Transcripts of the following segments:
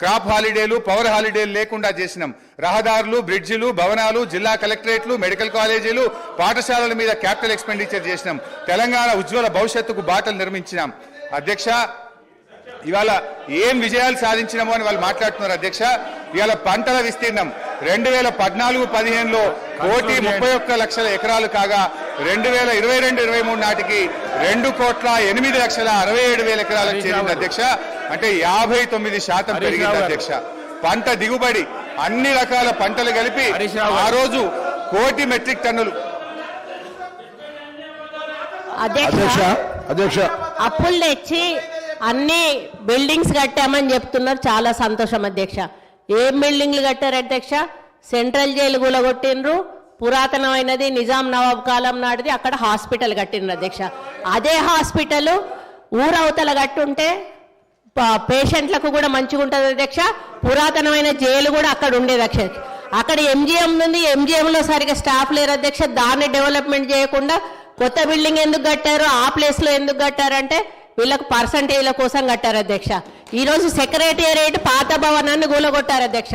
Crop హాలిడేలు power హాలిడేలు లేకుండా చేసినాం. రహదారులు బ్రిడ్జిలు భవనాలు జిల్లా కలెక్టరేట్లు మెడికల్ కాలేజీలు పాఠశాలల మీద క్యాపిటల్ ఎక్స్పెండిచర్ చేసినాం. తెలంగాణ ఉజ్వల భవిష్యత్తుకు బాటలు నిర్మించినాం. అధ్యక్ష ఇవాళ ఏం విజయాలు సాధించినామో అని వాళ్ళు మాట్లాడుతున్నారు అధ్యక్ష. ఇవాళ పంటల విస్తీర్ణం. రెండు వేల పద్నాలుగు పదిహేనులో కోటి ముప్పై ఒక్క లక్షల ఎకరాలు కాగా రెండు వేల ఇరవై రెండు ఇరవై మూడు నాటికి రెండు కోట్ల ఎనిమిది లక్షల అరవై ఏడు వేల ఎకరాలకు చేరింది అధ్యక్ష. అంటే యాభై తొమ్మిది శాతం పెరిగింది. అధ్యక్ష. పంట దిగుబడి అన్ని రకాల పంటలు కలిపి. ఆ రోజు కోటి మెట్రిక్ టన్నులు. అధ్యక్ష అప్పులు తెచ్చి అన్ని బిల్డింగ్స్ కట్టామని చెప్తున్నారు. చాలా సంతోషం అధ్యక్ష. ఏం బిల్డింగ్లు కట్టారు అధ్యక్ష? సెంట్రల్ జైలు కూలగొట్టిండ్రు పురాతనమైనది నిజాం నవాబ్ కాలం నాటిది. అక్కడ హాస్పిటల్ కట్టిండ్రు అధ్యక్ష. అదే హాస్పిటల్ ఊరవతల కట్టుంటే పేషెంట్లకు కూడా మంచిగా ఉంటుంది అధ్యక్ష. పురాతనమైన జైలు కూడా అక్కడ ఉండేది అధ్యక్ష అక్కడ ఎంజిఎం ఉంది. ఎంజిఎంలో సరిగా స్టాఫ్ లేరు అధ్యక్ష. దాన్ని డెవలప్మెంట్ చేయకుండా కొత్త బిల్డింగ్ ఎందుకు కట్టారు? ఆ ప్లేస్లో ఎందుకు కట్టారంటే వీళ్ళకు పర్సంటేజ్ల కోసం కట్టారు అధ్యక్ష. ఈరోజు సెక్రటేరియట్ పాత భవనాన్ని కూలగొట్టారు అధ్యక్ష.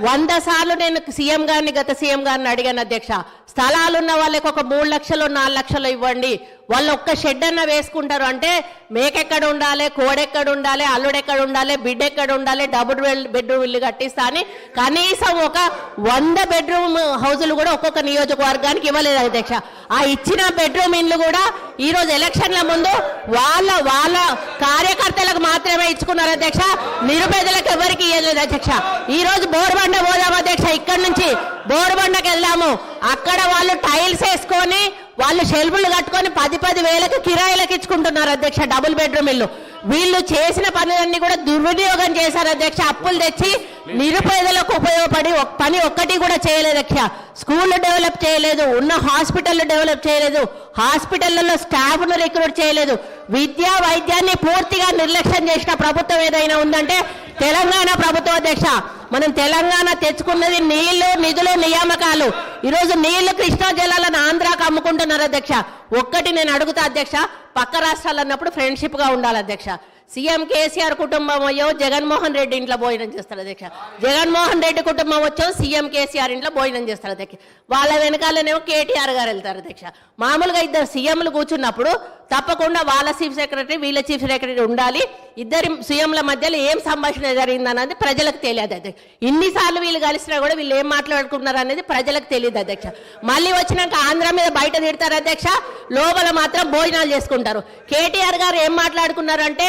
వంద సార్లు నేను సీఎం గారిని గత సీఎం గారిని అడిగాను అధ్యక్ష. స్థలాలున్న వాళ్ళకి ఒక మూడు లక్షలు నాలుగు లక్షలు ఇవ్వండి. వాళ్ళు ఒక్క షెడ్ అన్న వేసుకుంటారు. అంటే మేకెక్కడ ఉండాలి కోడెక్కడ ఉండాలి అల్లుడెక్కడ ఉండాలి బిడ్డ ఎక్కడ ఉండాలి డబుల్ బెడ్రూమ్ ఇల్లు కట్టిస్తా అని కనీసం ఒక వంద బెడ్రూమ్ హౌజులు కూడా ఒక్కొక్క నియోజకవర్గానికి ఇవ్వలేదు అధ్యక్ష. ఆ ఇచ్చిన బెడ్రూమ్ ఇల్లు కూడా ఈ రోజు ఎలక్షన్ల ముందు వాళ్ళ వాళ్ళ కార్యకర్తలకు మాత్రమే ఇచ్చుకున్నారు అధ్యక్ష. నిరుపేదలకు ఎవరికి ఇవ్వలేదు అధ్యక్ష. ఈ రోజు బోర్బండ పోదాం అధ్యక్ష. ఇక్కడ నుంచి బోరుబండకి వెళ్దాము. అక్కడ వాళ్ళు టైల్స్ వేసుకొని వాళ్ళు షెల్ఫ్లు కట్టుకొని పది పది వేలకు కిరాయిలకు ఇచ్చుకుంటున్నారు అధ్యక్ష డబుల్ బెడ్రూమ్ ఇల్లు. వీళ్ళు చేసిన పనులన్నీ కూడా దుర్వినియోగం చేశారు అధ్యక్ష అప్పులు తెచ్చి నిరుపేదలకు ఉపయోగపడి పని ఒక్కటి కూడా చేయలేదు అధ్యక్ష. స్కూళ్ళు డెవలప్ చేయలేదు ఉన్న హాస్పిటల్ డెవలప్ చేయలేదు హాస్పిటళ్ళలో స్టాఫ్ను రిక్రూట్ చేయలేదు. విద్యా వైద్యాన్ని పూర్తిగా నిర్లక్ష్యం చేసిన ప్రభుత్వం ఏదైనా ఉందంటే తెలంగాణ ప్రభుత్వ అధ్యక్ష. మనం తెలంగాణ తెచ్చుకున్నది నీళ్ళు నిధులు నియామకాలు. ఈరోజు నీళ్ళు కృష్ణా జలాలను ఆంధ్రాకు అమ్ముకుంటున్నారు అధ్యక్ష. ఒక్కటి నేను అడుగుతా అధ్యక్ష పక్క రాష్ట్రాలు అన్నప్పుడు ఫ్రెండ్షిప్గా ఉండాలి అధ్యక్ష. సీఎం కేసీఆర్ కుటుంబం అయ్యో జగన్మోహన్ రెడ్డి ఇంట్లో భోజనం చేస్తారు అధ్యక్ష. జగన్మోహన్ రెడ్డి కుటుంబం వచ్చో సీఎం కేసీఆర్ ఇంట్లో భోజనం చేస్తారు అధ్యక్ష. వాళ్ళ వెనకాలనేమో కేటీఆర్ గారు వెళ్తారు అధ్యక్ష. మామూలుగా ఇద్దరు సీఎంలు కూర్చున్నప్పుడు తప్పకుండా వాళ్ళ చీఫ్ సెక్రటరీ వీళ్ళ చీఫ్ సెక్రటరీ ఉండాలి. ఇద్దరి సీఎంల మధ్యలో ఏం సంభాషణ జరిగిందన్నది ప్రజలకు తెలియదు అధ్యక్ష. ఇన్నిసార్లు వీళ్ళు కలిసినా కూడా వీళ్ళు ఏం మాట్లాడుకుంటున్నారు అనేది ప్రజలకు తెలియదు అధ్యక్ష. మళ్ళీ వచ్చినాక ఆంధ్ర మీద బయట తిడతారు అధ్యక్ష. లోపల మాత్రం భోజనాలు చేసుకుంటారు. కేటీఆర్ గారు ఏం మాట్లాడుకున్నారంటే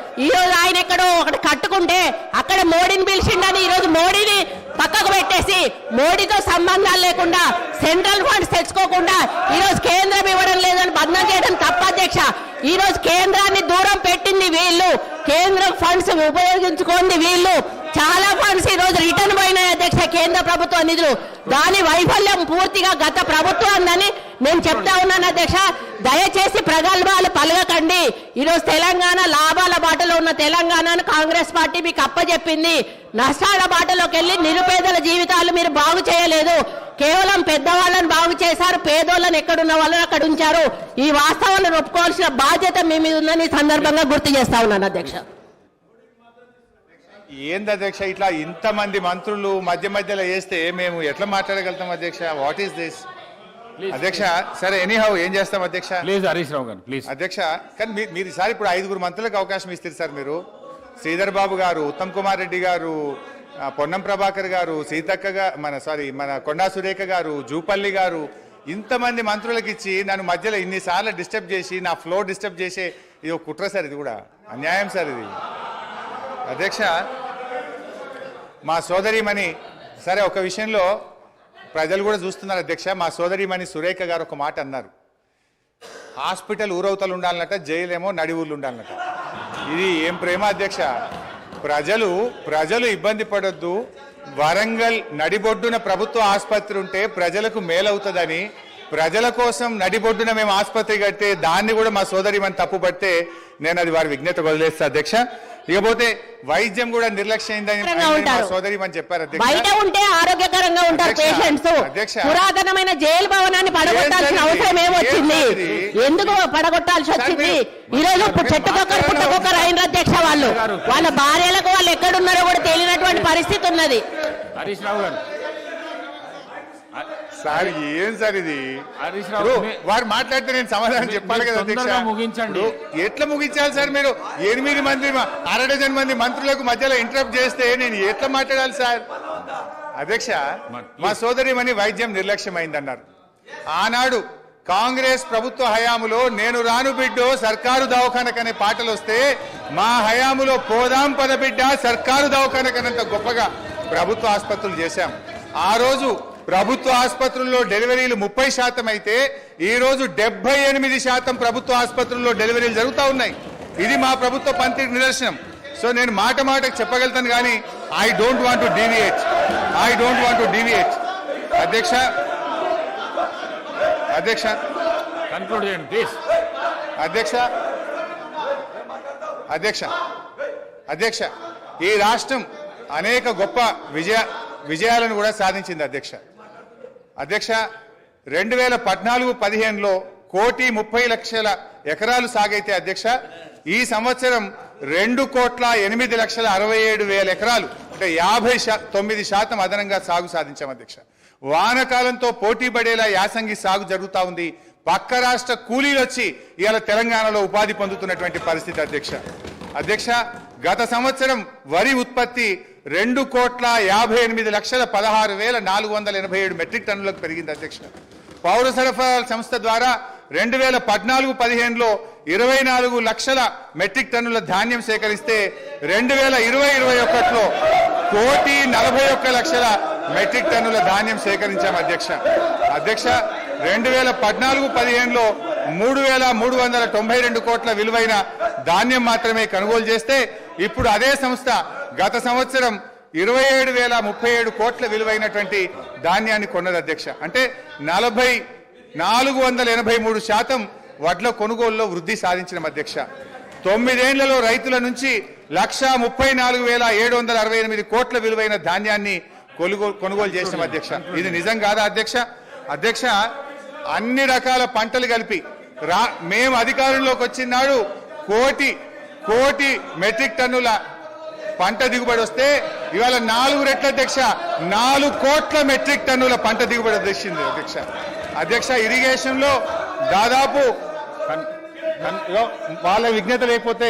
ఈ రోజు ఆయన ఎక్కడో ఒకటి కట్టుకుంటే అక్కడ మోడీని పిలిచిండని ఈ రోజు మోడీని పక్కకు పెట్టేసి మోడీతో సంబంధాలు లేకుండా సెంట్రల్ ఫండ్స్ తెచ్చుకోకుండా ఈ రోజు కేంద్రం ఇవ్వడం లేదని బంధం చేయడం తప్ప అధ్యక్ష. ఈ రోజు కేంద్రాన్ని దూరం పెట్టింది వీళ్ళు. కేంద్రం ఫండ్స్ ఉపయోగించుకోండి వీళ్ళు. చాలా ఫండ్స్ ఈ రోజు రిటర్న్ పోయినాయి అధ్యక్ష కేంద్ర ప్రభుత్వ నిధులు. దాని వైఫల్యం పూర్తిగా గత ప్రభుత్వం నేను చెప్తా ఉన్నాను అధ్యక్ష. దయచేసి ప్రగల్భాలు పలగకండి ఈరోజు తెలంగాణ లాభాల బాటలో ఉన్న తెలంగాణను కాంగ్రెస్ పార్టీ మీకు అప్పచెప్పింది నష్టాల బాటలోకి వెళ్ళి నిరుపేదల జీవితాలు మీరు బాగు చేయలేదు. కేవలం పెద్దవాళ్ళని బాగు చేశారు పేదోళ్ళని ఎక్కడున్న వాళ్ళని అక్కడ ఉంచారు. ఈ వాస్తవాలను ఒప్పుకోవాల్సిన బాధ్యత మీ మీద ఉందని ఈ సందర్భంగా గుర్తు చేస్తా ఉన్నాను అధ్యక్ష. ఏంది అధ్యక్ష ఇట్లా ఇంతమంది మంత్రులు మధ్య మధ్యలో వేస్తే మేము ఎట్లా మాట్లాడగలుగుతాం అధ్యక్ష? వాట్ ఈస్ దిస్ అధ్యక్ష సరే ఎనీహౌ ఏం చేస్తాం అధ్యక్ష? ప్లీజ్ హరీష్ రావు గారు ప్లీజ్ అధ్యక్ష కానీ మీరు ఈసారి ఇప్పుడు ఐదుగురు మంత్రులకు అవకాశం ఇస్తారు సార్ మీరు. శ్రీధర్ బాబు గారు ఉత్తమ్ కుమార్ రెడ్డి గారు పొన్నం ప్రభాకర్ గారు సీతక్క మన సారీ మన కొండా సురేఖ గారు జూపల్లి గారు ఇంతమంది మంత్రులకు ఇచ్చి నన్ను మధ్యలో ఇన్నిసార్లు డిస్టర్బ్ చేసి నా ఫ్లో డిస్టర్బ్ చేసే ఇది ఒక కుట్ర సార్ ఇది కూడా. అన్యాయం సార్ ఇది. అధ్యక్ష మా సోదరిమణి సరే ఒక విషయంలో ప్రజలు కూడా చూస్తున్నారు అధ్యక్ష మా సోదరిమణి సురేఖ గారు ఒక మాట అన్నారు. హాస్పిటల్ ఊరవతలు ఉండాలన్నట జైలేమో నడి ఊర్లు ఉండాలన్నట. ఇది ఏం ప్రేమ అధ్యక్ష? ప్రజలు ప్రజలు ఇబ్బంది పడొద్దు. వరంగల్ నడిబొడ్డున ప్రభుత్వ ఆసుపత్రి ఉంటే ప్రజలకు మేలవుతుందని ప్రజల కోసం నడిబొడ్డున మేము ఆసుపత్రి కడితే దాన్ని కూడా మా సోదరి మన తప్పుపడితే నేను అది వారి విజ్ఞత వదిలేస్తా అధ్యక్ష. ఇకపోతే వైద్యం కూడా ఉంటారు. సోదరి మన చెప్పారు బయట ఉంటే ఆరోగ్యకరంగా ఉంటారు పేషెంట్స్. పురాతనమైన జైలు భవనాన్ని పడగొట్టాల్సిన? అవసరం ఏమొచ్చింది? ఎందుకు పడగొట్టాల్సి వచ్చింది? ఈ రోజు చెట్టుకొక్కరు పుట్టకొక్కరు అయిన అధ్యక్ష వాళ్ళు. వాళ్ళ భార్యలకు వాళ్ళు ఎక్కడున్నారో కూడా తెలియనటువంటి పరిస్థితి ఉన్నది. హరీష్ రావు గారు సార్ ఏం సార్ ఇది? వారు మాట్లాడితే నేను సమాధానం చెప్పాలి కదా అధ్యక్ష. ముగించండి. ఎట్లా ముగించాలి సార్ మీరు? ఎనిమిది మంది అర డజన్ మంది మంత్రులకు మధ్యలో ఇంటరప్ట్ చేస్తే నేను ఎట్లా మాట్లాడాలి సార్? అధ్యక్ష మా సోదరిమణి వైద్యం నిర్లక్ష్యమైందన్నారు. ఆనాడు కాంగ్రెస్ ప్రభుత్వ హయాములో నేను రాను బిడ్డో సర్కారు దవాఖానకనే పాటలు వస్తే మా హయాములో పోదాం పద బిడ్డ సర్కారు దవాఖానకనంత గొప్పగా ప్రభుత్వ ఆసుపత్రులు చేశాం. ఆ రోజు ప్రభుత్వ ఆసుపత్రుల్లో డెలివరీలు ముప్పై శాతం అయితే ఈ రోజు డెబ్బై ఎనిమిది శాతం ప్రభుత్వ ఆసుపత్రుల్లో డెలివరీలు జరుగుతూ ఉన్నాయి. ఇది మా ప్రభుత్వ పంతికి నిదర్శనం. సో నేను మాట మాటకు చెప్పగలుగుతాను కానీ I don't want to deviate I don't want to deviate అధ్యక్ష అధ్యక్ష. కన్క్లూడ్ చేయండి ప్లీజ్ అధ్యక్ష అధ్యక్ష అధ్యక్ష. ఈ రాష్ట్రం అనేక గొప్ప విజయ విజయాలను కూడా సాధించింది అధ్యక్ష. అధ్యక్ష రెండు వేల పద్నాలుగు పదిహేనులో కోటి ముప్పై లక్షల ఎకరాలు సాగైతే అధ్యక్ష ఈ సంవత్సరం రెండు కోట్ల ఎనిమిది లక్షల అరవై ఏడు వేల ఎకరాలు అంటే యాభై శా తొమ్మిది శాతం అదనంగా సాగు సాధించాం అధ్యక్ష. వానకాలంతో పోటీ పడేలా యాసంగి సాగు జరుగుతా ఉంది. పక్క రాష్ట్ర కూలీలు వచ్చి ఇవాళ తెలంగాణలో ఉపాధి పొందుతున్నటువంటి పరిస్థితి అధ్యక్ష. అధ్యక్ష గత సంవత్సరం వరి ఉత్పత్తి రెండు కోట్ల యాభై ఎనిమిది లక్షల పదహారు వేల నాలుగు వందల ఎనభై ఏడు మెట్రిక్ టన్నులకు పెరిగింది అధ్యక్ష. పౌర సరఫరాల సంస్థ ద్వారా రెండు వేల పద్నాలుగు పదిహేనులో ఇరవై నాలుగు లక్షల మెట్రిక్ టన్నుల ధాన్యం సేకరిస్తే రెండు వేల ఇరవై ఇరవై ఒకటిలో కోటి నలభై ఒక్క లక్షల మెట్రిక్ టన్నుల ధాన్యం సేకరించాం అధ్యక్ష. అధ్యక్ష రెండు వేల పద్నాలుగు పదిహేనులో మూడు వేల మూడు వందల తొంభై రెండు కోట్ల విలువైన ధాన్యం మాత్రమే కొనుగోలు చేస్తే ఇప్పుడు అదే సంస్థ గత సంవత్సరం ఇరవై ఏడు వేల ముప్పై ఏడు కోట్ల విలువైనటువంటి ధాన్యాన్ని కొన్నది అధ్యక్ష. అంటే నలభై నాలుగు వందల ఎనభై మూడు శాతం వడ్ల కొనుగోలులో వృద్ధి సాధించిన అధ్యక్ష. తొమ్మిదేళ్ళలో రైతుల నుంచి లక్ష ముప్పై నాలుగు వేల ఏడు వందల అరవై ఎనిమిది కోట్ల విలువైన ధాన్యాన్ని కొనుగోలు కొనుగోలు చేసిన అధ్యక్ష. ఇది నిజం కాదా అధ్యక్ష? అధ్యక్ష అన్ని రకాల పంటలు కలిపి రా మేము అధికారంలోకి వచ్చినాడు కోటి కోటి మెట్రిక్ టన్నుల పంట దిగుబడి వస్తే ఇవాళ నాలుగు రెట్ల అధ్యక్ష నాలుగు కోట్ల మెట్రిక్ టన్నుల పంట దిగుబడి వచ్చింది అధ్యక్ష. అధ్యక్ష ఇరిగేషన్లో దాదాపు వాళ్ళ విజ్ఞత లేకపోతే